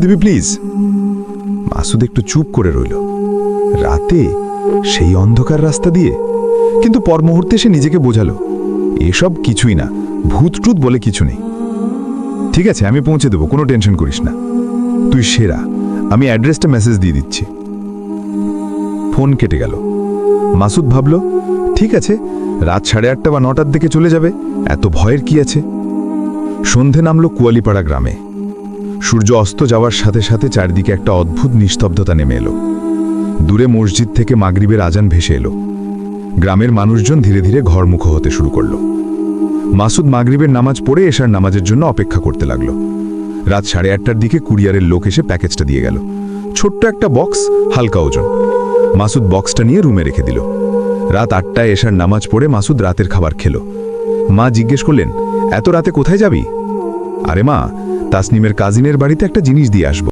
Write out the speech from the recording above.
দিবি প্লিজ মাসুদ একটু চুপ করে রইল। রাতে সেই অন্ধকার রাস্তা দিয়ে কিন্তু পর মুহূর্তে সে নিজেকে বোঝালো। এসব কিছুই না ভূত টুত বলে কিছু নেই। ঠিক আছে, আমি পৌঁছে দেবো, কোনো টেনশন করিস না। তুই সেরা, আমি অ্যাড্রেসটা মেসেজ দিয়ে দিচ্ছি। ফোন কেটে গেল। মাসুদ ভাবল, ঠিক আছে, রাত সাড়ে আটটা বা নটার দিকে চলে যাবে, এত ভয়ের কি আছে? সন্ধে নামলো কুয়ালিপাড়া গ্রামে। সূর্য অস্ত যাওয়ার সাথে সাথে চারদিকে একটা অদ্ভুত নিস্তব্ধতা নেমে এলো। দূরে মসজিদ থেকে মাগরিবের আজান ভেসে এলো। গ্রামের মানুষজন ধীরে ধীরে ঘরমুখ হতে শুরু করল। মাসুদ মাগরিবের নামাজ পড়ে এশার নামাজের জন্য অপেক্ষা করতে লাগল। রাত সাড়ে আটটার দিকে কুরিয়ারের লোক এসে প্যাকেজটা দিয়ে গেল। ছোট্ট একটা বক্স, হালকা ওজন। মাসুদ বক্সটা নিয়ে রুমে রেখে দিল। রাত আটটায় এশার নামাজ পড়ে মাসুদ রাতের খাবার খেলো। মা জিজ্ঞেস করলেন, এত রাতে কোথায় যাবি? আরে মা তাসনিমের কাজিনের বাড়িতে একটা জিনিস দিয়ে আসব।